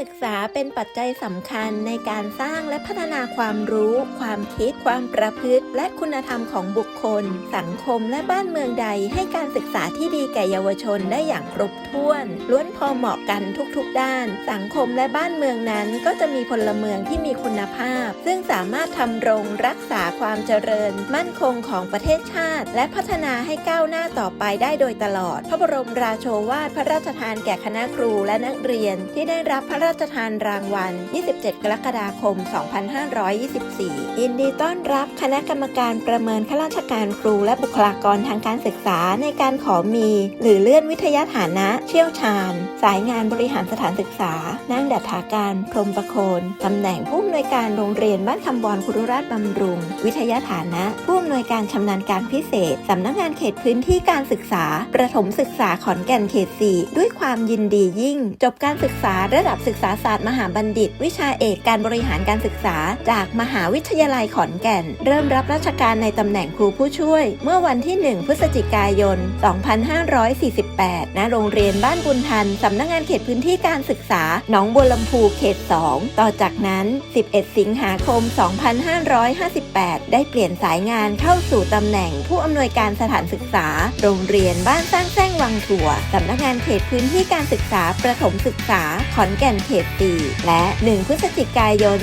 ศึกษาเป็นปัจจัยสำคัญในการสร้างและพัฒนาความรู้ ความคิด ความประพฤติ และคุณธรรมของบุค คลสังคมและบ้านเมืองใดให้การศึกษาที่ดีแก่เยาวชนได้อย่างครบถ้วน ล้วนพอเหมาะกันทุกๆ ด้าน สังคมและบ้านเมืองนั้นก็จะมีพลเมืองที่มีคุณภาพ ซึ่งสามารถทำรงรักษาความเจริญ มั่นคงของประเทศชาติ และพัฒนาให้ก้าวหน้าต่อไปได้โดยตลอด พระบรมราโชวาทพระราชทานแก่คณะครูและนักเรียน ที่ได้รับพระราชทานรางวัล 27 กรกฎาคม 2524 ยินดีต้อนรับคณะกรรมการประเมินข้าราชการครูและบุคลากรทางการศึกษาในการขอมี หรือเลื่อนวิทยาฐานะ เชี่ยวชาญ สายงานบริหารสถานศึกษานั่งดัถาการ พรหมประโคนตำแหน่งผู้อำนวยการโรงเรียนบ้านคำบอนคุรุราชบำรุง วิทยาฐานะ ผู้อำนวยการชำนาญการพิเศษสำนักงานเขตพื้นที่การศึกษา ประถมศึกษาขอนแก่นเขต 4 ด้วยความยินดียิ่ง จบการศึกษาระดับศึกษาศาสตร์มหาบัณฑิต วิชาเอกการบริหารการศึกษา จากมหาวิทยาลัยขอนแก่น เริ่มรับราชการในตำแหน่งครูผู้ช่วย เมื่อวันที่ 1 พฤศจิกายน 2548 ณ โรงเรียนบ้านบุญทัน สำนักงานเขตพื้นที่การศึกษา หนองบัวลำพูเขต 2 ต่อจากนั้น 11 สิงหาคม 2558 ได้เปลี่ยนสายงานเข้าสู่ตำแหน่งผู้อำนวยการสถานศึกษา โรงเรียนบ้านสร้างแซงวังถั่วสำนักงานเขตพื้นที่การศึกษาประถมศึกษา ขอนแก่นเขต 4 และ 1 พฤศจิกายน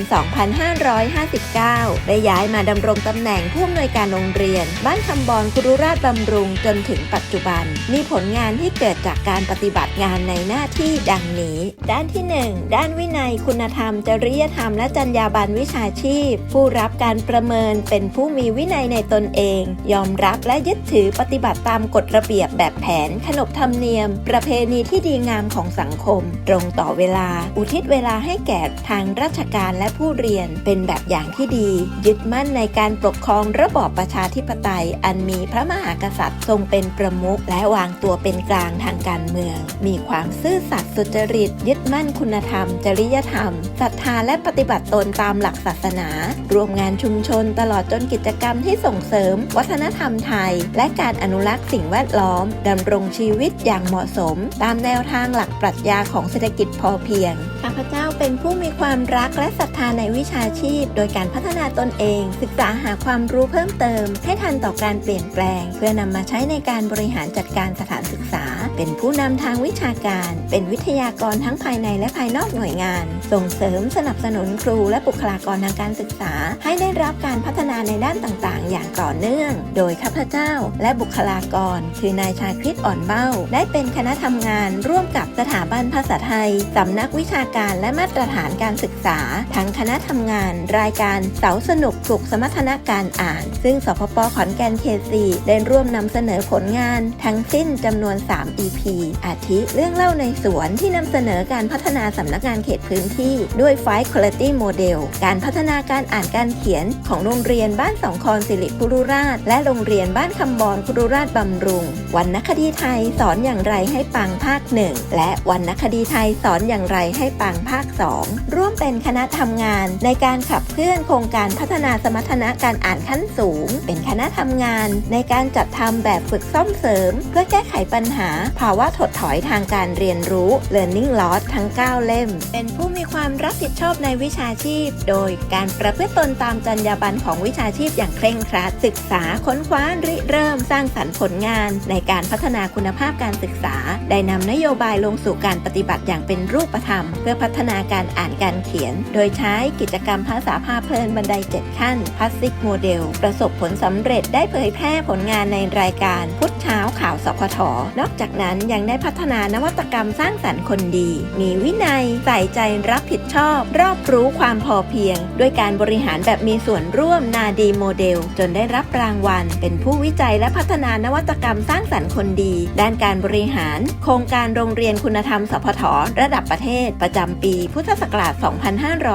2559 ได้ย้ายมาดำรงตำแหน่งผู้อำนวยการโรงเรียนบ้านคำบอนคุรุราชบำรุงจนถึงปัจจุบัน มีผลงานที่เกิดจากการปฏิบัติงานในหน้าที่ดังนี้ ด้านที่ 1 ด้านวินัยคุณธรรม จริยธรรม และจรรยาบรรณวิชาชีพ ผู้รับการประเมินเป็นผู้มีวินัยในตนเอง ยอมรับและยึดถือปฏิบัติตามกฎระเบียบแบบแผน ขนบธรรมเนียม ประเพณีที่ดีงามของสังคม ตรงต่อเวลา อุทิศเวลาให้แก่ทางราชการและผู้เรียน เป็นแบบอย่างที่ดี ยึดมั่นในการปกครองระบอบประชาธิปไตยอันมีพระมหากษัตริย์ทรงเป็นประมุขและวางตัวเป็นกลางทางการเมือง มีความซื่อสัตย์สุจริต ยึดมั่นคุณธรรม จริยธรรมศรัทธาและปฏิบัติตนตามหลักศาสนา รวมงานชุมชนตลอดจนกิจกรรมที่ส่งเสริม วัฒนธรรมไทย และการอนุรักษ์สิ่งแวดล้อมดำรงชีวิตอย่างเหมาะสม ตามแนวทางหลักปรัชญาของเศรษฐกิจพอเพียงข้าพเจ้าเป็นผู้มีความรักและศรัทธาในวิชาชีพ โดยการพัฒนาตนเอง ศึกษาหาความรู้เพิ่มเติมให้ทันต่อการเปลี่ยนแปลง เพื่อนำมาใช้ในการบริหารจัดการสถานศึกษา เป็นผู้นำทางวิชาการ เป็นวิทยากรทั้งภายในและภายนอกหน่วยงาน ส่งเสริมสนับสนุนครูและบุคลากรทางการศึกษา ให้ได้รับการพัฒนาในด้านต่างๆ อย่างต่อเนื่อง โดยข้าพเจ้า และบุคลากร คือนายชาคริตอ่อนเบ้า ได้เป็นคณะทำงาน ร่วมกับสถาบันภาษาไทยสำนักวิชาการและมาตรฐานการศึกษา ทั้งคณะทำงาน รายการเสาสนุกปลุกสมรรถนะการอ่าน ซึ่งสพปขอนแก่นเขตสี่ได้ร่วมนำเสนอผลงาน ทั้งสิ้นจำนวน 3 EP อาทิเรื่องเล่าในสวนที่นำเสนอการพัฒนาสำนักงานเขตพื้นที่ด้วย5 Quality Model การพัฒนาการอ่านการเขียนของโรงเรียนบ้านสองคอนสิริคุรุราช และโรงเรียนบ้านคำบอนคุรุราชบำรุงวรรณคดีไทยสอนอย่างไรให้ปังภาคหนึ่งและวรรณคดีไทยสอนอย่างไรให้ปังภาค 2 ร่วมเป็นคณะทำงานในการขับเคลื่อนโครงการพัฒนาสมรรถนะการอ่านขั้นสูง เป็นคณะทำงาน ในการจัดทำแบบฝึกซ่อมเสริม เพื่อแก้ไขปัญหา ภาวะถดถอยทางการเรียนรู้ Learning Loss ทั้ง 9 เล่ม เป็นผู้มีความรับผิดชอบในวิชาชีพ โดยการประพฤติตนตามจรรยาบรรณของวิชาชีพอย่างเคร่งครัดศึกษาค้นคว้าริเริ่มสร้างสรรค์ผลงาน ในการพัฒนาคุณภาพการศึกษา ได้นำนโยบายลงสู่การปฏิบัติอย่างเป็นรูปธรรม เพื่อพัฒนาการอ่านการเขียน โดยใช้กิจกรรมภาษาพาเพลินบันได 7 ขั้นพาสซิกโมเดลประสบผลสำเร็จได้เผยแพร่ผลงานในรายการพุทธเช้าข่าวสพทนอกจากนั้นยังได้พัฒนานวัตกรรมสร้างสรรค์คนดี มีวินัย ใส่ใจรับผิดชอบ รอบรู้ความพอเพียง ด้วยการบริหารแบบมีส่วนร่วมนาดีโมเดล จนได้รับรางวัล เป็นผู้วิจัยและพัฒนานวัตกรรมสร้างสรรค์คนดี ด้านการบริหาร โครงการโรงเรียนคุณธรรมสพทระดับประเทศ ประจำปี พุทธศักราช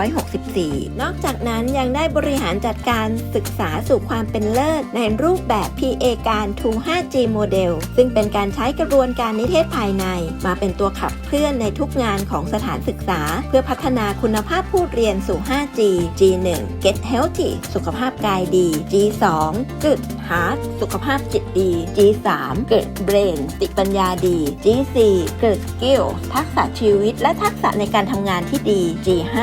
2564 นอกจากนั้นยังได้บริหารจัดการศึกษาสู่ความเป็นเลิศในรูปแบบ PA การ to 5G โมเดลซึ่งเป็นการใช้กระบวนการนิเทศภายใน มาเป็นตัวขับเคลื่อนในทุกงานของสถานศึกษา เพื่อพัฒนาคุณภาพผู้เรียนสู่ 5G G1 Get Healthy สุขภาพกายดี G2 Good Heart สุขภาพจิตดี G3 Good Brain สติปัญญาดี G4 Good Skill ทักษะชีวิต และทักษะในการทำงานที่ดี G5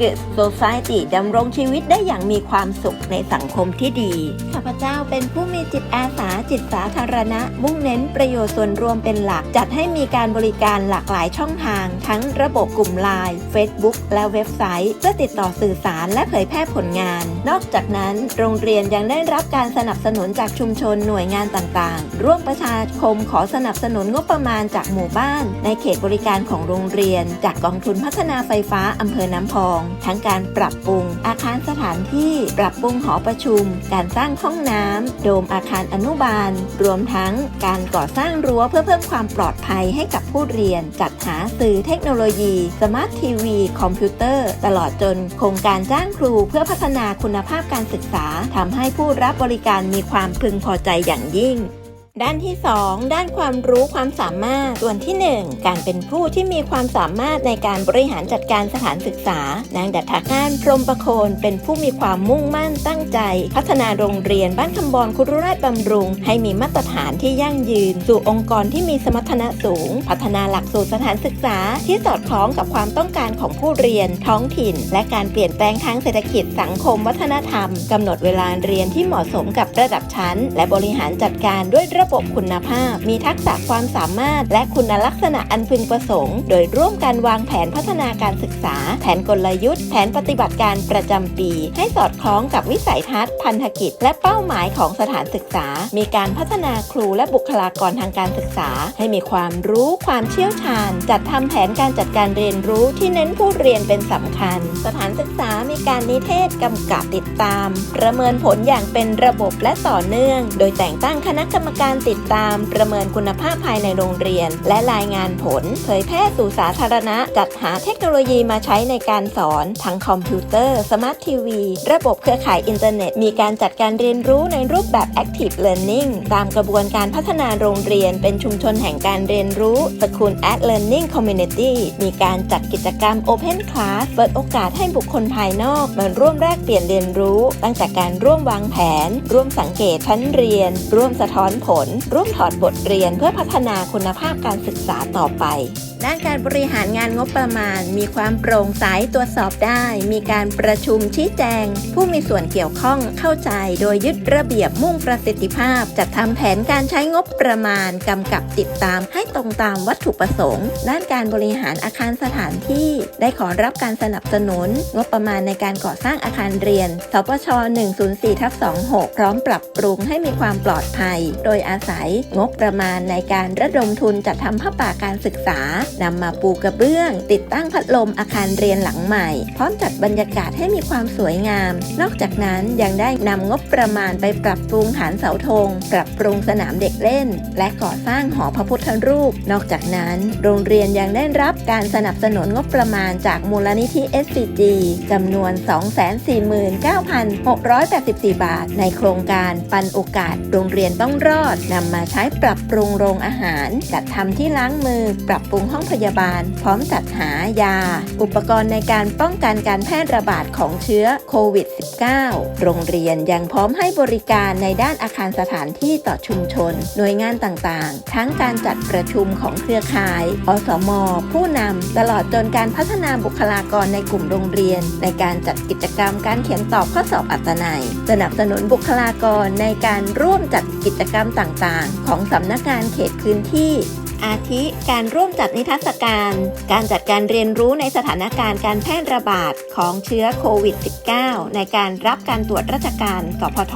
Good Society ดำรงชีวิตได้อย่างมีความสุขในสังคมที่ดีข้าพเจ้าเป็นผู้มีจิตอาสาจิตสาธารณะ มุ่งเน้นประโยชน์ส่วนรวมเป็นหลัก จัดให้มีการบริการหลากหลายช่องทาง ทั้งระบบกลุ่มไลน์ Facebook และเว็บไซต์ เพื่อติดต่อสื่อสารและเผยแพร่ผลงาน นอกจากนั้นโรงเรียนยังได้รับการสนับสนุนจากชุมชนหน่วยงานต่างๆ ร่วมประชาคมขอสนับสนุนงบประมาณจากหมู่บ้าน ในเขตบริการของโรงเรียน จากกองทุนพัฒนาไฟฟ้าอำเภอน้ำพอง ทั้งการปรับปรุง อาคารสถานที่ ปรับปรุงหอประชุม การสร้างห้องน้ำโดมอาคารอนุบาล รวมทั้งการก่อสร้างรั้วเพื่อเพิ่มความปลอดภัยให้กับผู้เรียน จัดหาสื่อเทคโนโลยีสมาร์ททีวีคอมพิวเตอร์ ตลอดจนโครงการจ้างครูเพื่อพัฒนาคุณภาพการศึกษาทำให้ผู้รับบริการมีความพึงพอใจอย่างยิ่ง ด้านที่ 2 ด้านความรู้ความสามารถ ส่วนที่ 1 การเป็นผู้ที่มีความสามารถในการบริหารจัดการสถานศึกษา นางดัตถาการพรหมประโคนเป็นผู้มีความมุ่งมั่นตั้งใจ พัฒนาโรงเรียนบ้านคำบอนคุรุราชบำรุง ให้มีมาตรฐานที่ยั่งยืน สู่องค์กรที่มีสมรรถนะสูง พัฒนาหลักสูตรสถานศึกษา ที่สอดคล้องกับความต้องการของผู้เรียน ท้องถิ่น และการเปลี่ยนแปลงทางเศรษฐกิจสังคม วัฒนธรรมกำหนดเวลาเรียนที่เหมาะสมกับระดับชั้น และบริหารจัดการด้วยระระบบคุณภาพ มีทักษะความสามารถ และคุณลักษณะอันพึงประสงค์ โดยร่วมกันวางแผนพัฒนาการศึกษา แผนกลยุทธ์ แผนปฏิบัติการประจำปี ให้สอดคล้องกับวิสัยทัศน์ พันธกิจ และเป้าหมายของสถานศึกษา มีการพัฒนาครูและบุคลากรทางการศึกษา ให้มีความรู้ความเชี่ยวชาญ จัดทำแผนการจัดการเรียนรู้ที่เน้นผู้เรียนเป็นสำคัญ สถานศึกษามีการนิเทศกำกับติดตาม ประเมินผลอย่างเป็นระบบและต่อเนื่อง โดยแต่งตั้งคณะกรรมการการติดตามประเมินคุณภาพภายในโรงเรียน และรายงานผล เผยแพร่สู่สาธารณะ จัดหาเทคโนโลยีมาใช้ในการสอน ทั้งคอมพิวเตอร์ สมาร์ททีวี ระบบเครือข่ายอินเทอร์เน็ต มีการจัดการเรียนรู้ในรูปแบบ Active Learning ตามกระบวนการพัฒนาโรงเรียน เป็นชุมชนแห่งการเรียนรู้ School at Learning Community มีการจัดกิจกรรม Open Class เปิดโอกาสให้บุคคลภายนอกมาร่วมแลกเปลี่ยนเรียนรู้ ตั้งแต่การร่วมวางแผน ร่วมสังเกตชั้นเรียน ร่วมสะท้อนผลร่วมถอดบทเรียนเพื่อพัฒนาคุณภาพการศึกษาต่อไป ด้านการบริหารงานงบประมาณ มีความโปร่งใสตรวจสอบได้ มีการประชุมชี้แจง ผู้มีส่วนเกี่ยวข้องเข้าใจ โดยยึดระเบียบมุ่งประสิทธิภาพ จัดทำแผนการใช้งบประมาณกำกับติดตามให้ตรงตามวัตถุประสงค์ ด้านการบริหารอาคารสถานที่ ได้ขอรับการสนับสนุน งบประมาณในการก่อสร้างอาคารเรียนสปช104ทับ26 พร้อมปรับปรุงให้มีความปลอดภัย โดยอาศัยงบประมาณในการระดมทุนจัดทำผ้าป่าการศึกษานำมาปูกระเบื้อง ติดตั้งพัดลมอาคารเรียนหลังใหม่ พร้อมจัดบรรยากาศให้มีความสวยงาม นอกจากนั้นยังได้นำงบประมาณไปปรับปรุงฐานเสาธง ปรับปรุงสนามเด็กเล่น และก่อสร้างหอพระพุทธรูป นอกจากนั้น โรงเรียนยังได้รับการสนับสนุนงบประมาณจากมูลนิธิ SCG จำนวน 249,684 บาท ในโครงการปันโอกาสโรงเรียนต้องรอดนำมาใช้ปรับปรุงโรงอาหาร จัดทำที่ล้างมือ ปรับปรุงห้องพยาบาล พร้อมจัดหายา อุปกรณ์ในการป้องกันการแพร่ระบาดของเชื้อโควิด -19 โรงเรียนยังพร้อมให้บริการในด้านอาคารสถานที่ต่อชุมชน หน่วยงานต่างๆ ทั้งการจัดประชุมของเครือข่าย อสม ผู้นำตลอดจนการพัฒนาบุคลากรในกลุ่มโรงเรียน ในการจัดกิจกรรมการเขียนตอบข้อสอบอัตนัย สนับสนุนบุคลากรในการร่วมจัดกิจกรรมต่างๆ ของสำนักงานเขตพื้นที่ อาทิ การร่วมจัดนิทรรศการ การจัดการเรียนรู้ในสถานการณ์การแพร่ระบาดของเชื้อโควิด -19 ในการรับการตรวจราชการ สพท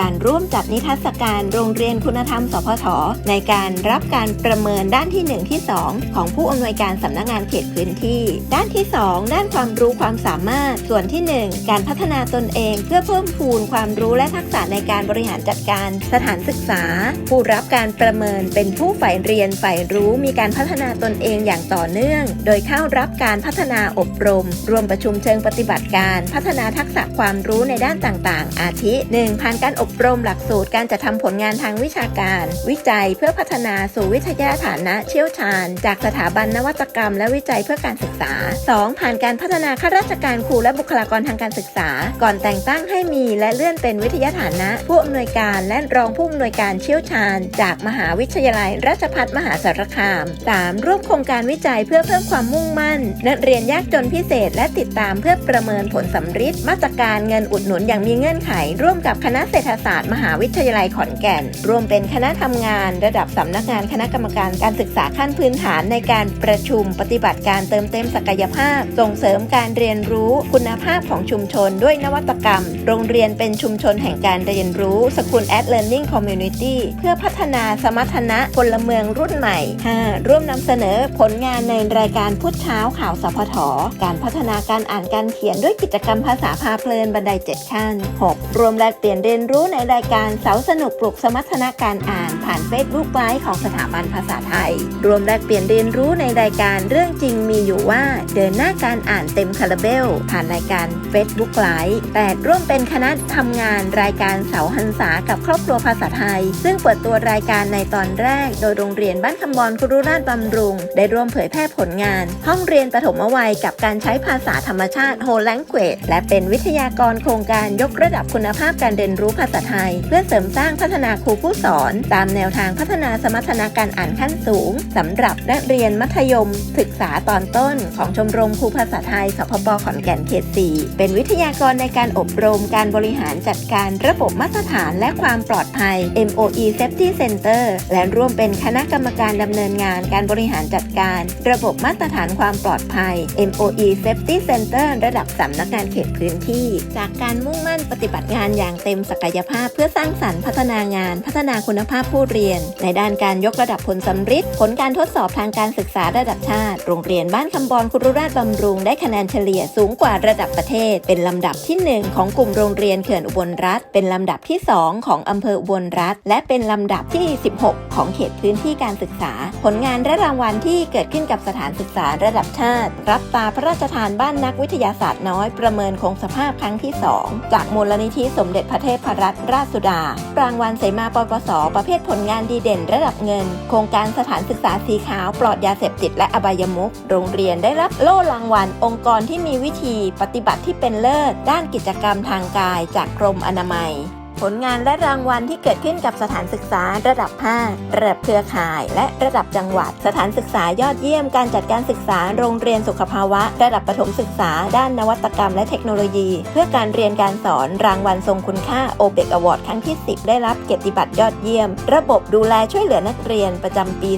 การร่วมจัดนิทรรศการโรงเรียนคุณธรรม สพท ในการรับการประเมินด้านที่ 1 ที่ 2 ของผู้อำนวยการสำนักงานเขตพื้นที่ ด้านที่ 2 ด้านความรู้ความสามารถ ส่วนที่ 1 การพัฒนาตนเองเพื่อเพิ่มพูนความรู้และทักษะในการบริหารจัดการสถานศึกษา ผู้รับการประเมินเป็นผู้ฝ่ายเรียนฝ่ายรู้มีการพัฒนาตนเองอย่างต่อเนื่อง โดยเข้ารับการพัฒนาอบรม รวมประชุมเชิงปฏิบัติการ พัฒนาทักษะความรู้ในด้านต่างๆ อาทิ 1. ผ่านการอบรมหลักสูตรการจะทำผลงานทางวิชาการ วิจัยเพื่อพัฒนาสู่วิทยาฐานะเชี่ยวชาญ จากสถาบันนวัตกรรม และวิจัยเพื่อการศึกษา 2. ผ่านการพัฒนาข้าราชการครูและบุคลากรทางการศึกษา ก่อนแต่งตั้งให้มีและเลื่อนเป็นวิทยาฐานะ ผู้อำนวยการและรองผู้อำนวยการเชี่ยวชาญ จากมหาวิทยาลัยราชภัฏมหาสารคาม 3. ร่วมโครงการวิจัยเพื่อเพิ่มความมุ่งมั่น นักเรียนยากจนพิเศษ และติดตามเพื่อประเมินผลสำฤทธิ์มาตรการเงินอุดหนุนอย่างมีเงื่อนไข ร่วมกับคณะเศรษฐศาสตร์ มหาวิทยาลัยขอนแก่นรวมเป็นคณะทำงาน ระดับสำนักงานคณะกรรมการการศึกษาขั้นพื้นฐานในการประชุมปฏิบัติการเติมเต็มศักยภาพ ส่งเสริมการเรียนรู้คุณภาพของชุมชนด้วยนวัตกรรม โรงเรียนเป็นชุมชนแห่งการเรียนรู้ School at Learning Community เพื่อพัฒนาสมรรถนะพลเมืองรุ่นใหม่ 5. ร่วมนำเสนอผลงานในรายการพุทธเช้าข่าวสพทการพัฒนาการอ่านการเขียนด้วยกิจกรรมภาษาพาเพลินบันไดเจ็ดขั้น 6. รวมแลกเปลี่ยนเรียนรู้ในรายการเสาสนุกปลุกสมรรถนะการอ่าน ผ่าน Facebook ไลฟ์ของสถาบันภาษาไทย รวมแลกเปลี่ยนเรียนรู้ในรายการเรื่องจริงมีอยู่ว่าเดินหน้าการอ่านเต็มคาราเบล ผ่านรายการ Facebook ไลฟ์ 8. ร่วมเป็นคณะทำงานรายการเสาหันษากับครอบครัวภาษาไทย ซึ่งเปิดตัวรายการในตอนแรกโดยโรงเรียนบ้านคำบอลครุราชบำรุง ได้ร่วมเผยแพร่ผลงาน ห้องเรียนปฐมวัยกับการใช้ภาษาธรรมชาติ Whole Language และเป็นวิทยากรโครงการยกระดับคุณภาพการเรียนรู้ภาษาไทย เพื่อเสริมสร้างพัฒนาครูผู้สอน ตามแนวทางพัฒนาสมรรถนะการอ่านขั้นสูงสำหรับนักเรียนมัธยม ศึกษาตอนต้น ของชมรมครูภาษาไทยสพปขอนแก่นเขต4เป็นวิทยากรในการอบรมการบริหารจัดการระบบมาตรฐานและความปลอดภัย MOE Safety Center และร่วมเป็นคณะกรรมการดำเนินงานการบริหารจัดการ ระบบมาตรฐานความปลอดภัย MOE Safety Center ระดับสำนักงานเขตพื้นที่ จากการมุ่งมั่นปฏิบัติงานอย่างเต็มศักยภาพ เพื่อสร้างสรรค์พัฒนางาน พัฒนาคุณภาพผู้เรียน ในด้านการยกระดับผลสำฤทธิ์ผลการทดสอบทางการศึกษาระดับชาติ โรงเรียนบ้านคำบอลคุรุราชบำรุง ได้คะแนนเฉลี่ยสูงกว่าระดับประเทศ เป็นลำดับที่ 1 ของกลุ่มโรงเรียนเขื่อนอุบลรัฐ เป็นลำดับที่ 2 ของอำเภออุบลรัฐ และเป็นลำดับที่ 16 ของเขตพื้นที่การศึกษาผลงานและรางวัลที่เกิดขึ้นกับสถานศึกษาระดับชาติ รับตาพระราชทานบ้านนักวิทยาศาสตร์น้อยประเมินคงสภาพครั้งที่ 2 จากมูลนิธิสมเด็จพระเทพรัตนราชสุดา รางวัลเสมาปปส ประเภทผลงานดีเด่นระดับเงิน โครงการสถานศึกษาสีขาวปลอดยาเสพติดและอบายมุขโรงเรียนได้รับโล่รางวัล องค์กรที่มีวิธีปฏิบัติที่เป็นเลิศ ด้านกิจกรรมทางกายจากกรมอนามัย ผลงานและรางวัลที่เกิดขึ้นกับสถานศึกษาระดับภาคระดับเครือข่าย และระดับจังหวัด สถานศึกษายอดเยี่ยมการจัดการศึกษาโรงเรียนสุขภาวะ ระดับประถมศึกษา ด้านนวัตกรรมและเทคโนโลยี เพื่อการเรียนการสอนรางวัลทรงคุณค่าโอเบกอวอร์ดครั้งที่ 10 ได้รับเกียรติบัตรยอดเยี่ยม ระบบดูแลช่วยเหลือนักเรียนประจำปี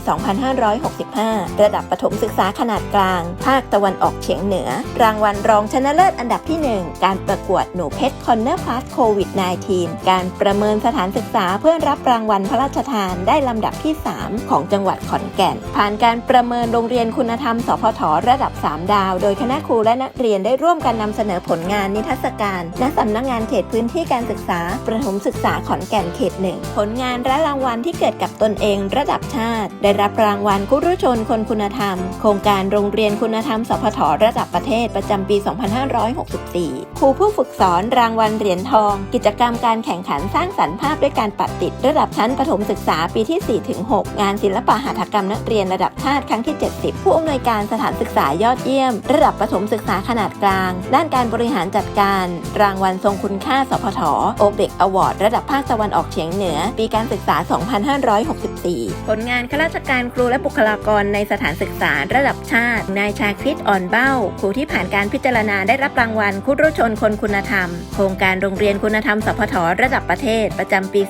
2565 ระดับประถมศึกษาขนาดกลาง ภาคตะวันออกเฉียงเหนือ รางวัลรองชนะเลิศอันดับที่ 1 การประกวดหนูเพชรคอนเนอร์พาสโควิด -19 การประเมินสถานศึกษาเพื่อรับรางวัลพระราชทานได้ลำดับที่ 3 ของจังหวัดขอนแก่น ผ่านการประเมินโรงเรียนคุณธรรม สพทระดับ 3 ดาว โดยคณะครูและนักเรียนได้ร่วมกันนำเสนอผลงานนิทรรศการณสำนักงานเขตพื้นที่การศึกษา ประถมศึกษาขอนแก่นเขตหนึ่งผลงานและรางวัลที่เกิดกับตนเองระดับชาติ ได้รับรางวัลคุรุชนคนคุณธรรม โครงการโรงเรียนคุณธรรม สพทระดับประเทศประจำปี 2564 ครูผู้ฝึกสอนรางวัลเหรียญทอง กิจกรรมการแข่งขันสร้างสรรค์ภาพด้วยการปัดติด ระดับชั้นประถมศึกษาปีที่ 4-6 งานศิลปะหัตถกรรมนักเรียนระดับชาติครั้งที่ 70 ผู้อำนวยการสถานศึกษายอดเยี่ยม ระดับประถมศึกษาขนาดกลาง ด้านการบริหารจัดการ รางวัลทรงคุณค่า สพทโอเบกอวอร์ดระดับภาคตะวันออกเฉียงเหนือ ปีการศึกษา 2564 ผลงานข้าราชการครูและบุคลากรในสถานศึกษาระดับชาติ นายชาคริตอ่อนเบ้า ครูที่ผ่านการพิจารณาได้รับรางวัลคุรุชนคนคุณธรรม โครงการโรงเรียนคุณธรรมสพทระระดับประเทศประจำปี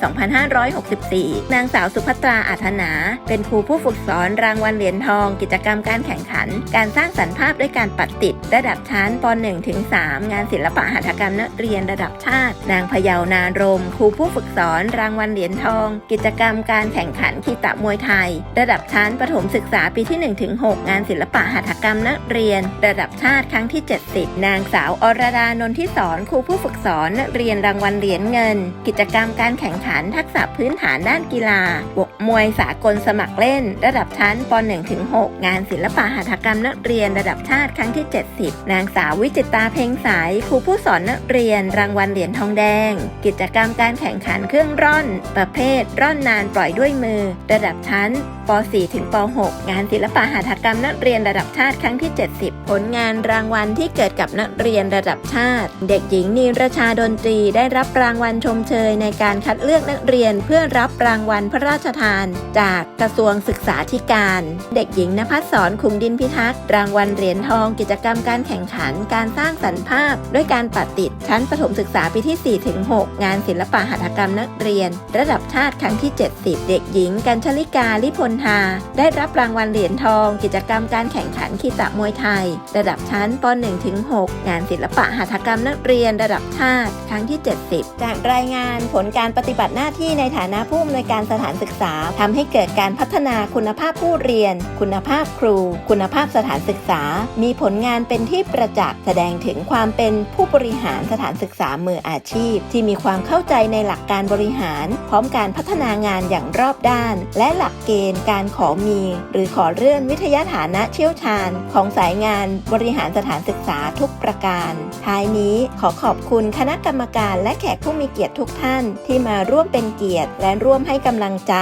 2564 นางสาวสุภัตราอัธนา เป็นครูผู้ฝึกสอนรางวัลเหรียญทอง กิจกรรมการแข่งขัน การสร้างสรรค์ภาพด้วยการปัดติด ระดับชั้นป .1 ถึง3งานศิลปะหัตถกรรมนักเรียนระดับชาติ นางพยาวนารม ครูผู้ฝึกสอนรางวัลเหรียญทอง กิจกรรมการแข่งขันคีตะมวยไทย ระดับชั้นประถมศึกษาปีที่1ถึง6งานศิลปะหัตถกรรมนักเรียน ระดับชาติครั้งที่ 70 นางสาวอรดานนทิสอนครูผู้ฝึกสอนนักเรียนรางวัลเหรียญเงินกิจกรรมการแข่งขันทักษะพื้นฐานด้านกีฬาบวกมวยสากลสมัครเล่น ระดับชั้นป .1 ถึง6งานศิลปะหัตถกรรมนักเรียนระดับชาติครั้งที่ 70 นางสาววิจิตาเพ็งสายครูผู้สอนนักเรียน รางวัลเหรียญทองแดง กิจกรรมการแข่งขันเครื่องร่อน ประเภทร่อนนานปล่อยด้วยมือ ระดับชั้น ป .4 ถึงป .6 งานศิลปะหัตถกรรมนักเรียนระดับชาติครั้งที่ 70 ผลงานรางวัลที่เกิดกับนักเรียนระดับชาติ เด็กหญิงนีรชาดนตรีได้รับรางวัลชมเชยในการคัดเลือกนักเรียนเพื่อรับรางวัลพระราชทาน จากกระทรวงศึกษาธิการ เด็กหญิงนภัสสรขุมดินพิทักษ์รางวัลเหรียญทองกิจกรรมการแข่งขัน การสร้างสรรค์ภาพ ด้วยการปัดติดชั้นประถมศึกษาปีที่4-6งานศิลปะหัตถกรรมนักเรียน ระดับชาติครั้งที่ 70 เด็กหญิงกัญชลิกาลิพลทาได้รับรางวัลเหรียญทอง กิจกรรมการแข่งขันขีตะมวยไทย ระดับชั้นป .1-6 งานศิลปะหัตถกรรมนักเรียนระดับชาติ ครั้งที่ 70 จากรายงานผลการปฏิบัติหน้าที่ในฐานะผู้อำนวยการสถานศึกษาทำให้เกิดการพัฒนาคุณภาพผู้เรียน คุณภาพครู คุณภาพสถานศึกษา มีผลงานเป็นที่ประจักษ์แสดงถึงความเป็นผู้บริหารสถานศึกษามืออาชีพ ที่มีความเข้าใจในหลักการบริหาร พร้อมการพัฒนางานอย่างรอบด้าน และหลักเกณฑ์การขอมี หรือขอเลื่อนวิทยาฐานะเชี่ยวชาญ ของสายงานบริหารสถานศึกษาทุกประการ ท้ายนี้ขอขอบคุณคณะกรรมการและแขกผู้มีเกียรติทุกท่าน ที่มาร่วมเป็นเกียรติ และร่วมให้กำลังใจ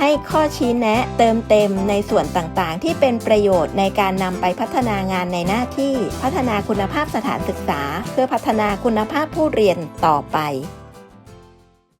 ให้ข้อชี้แนะเติมเต็มในส่วนต่างๆ ที่เป็นประโยชน์ในการนำไปพัฒนางานในหน้าที่ พัฒนาคุณภาพสถานศึกษา เพื่อพัฒนาคุณภาพผู้เรียนต่อไป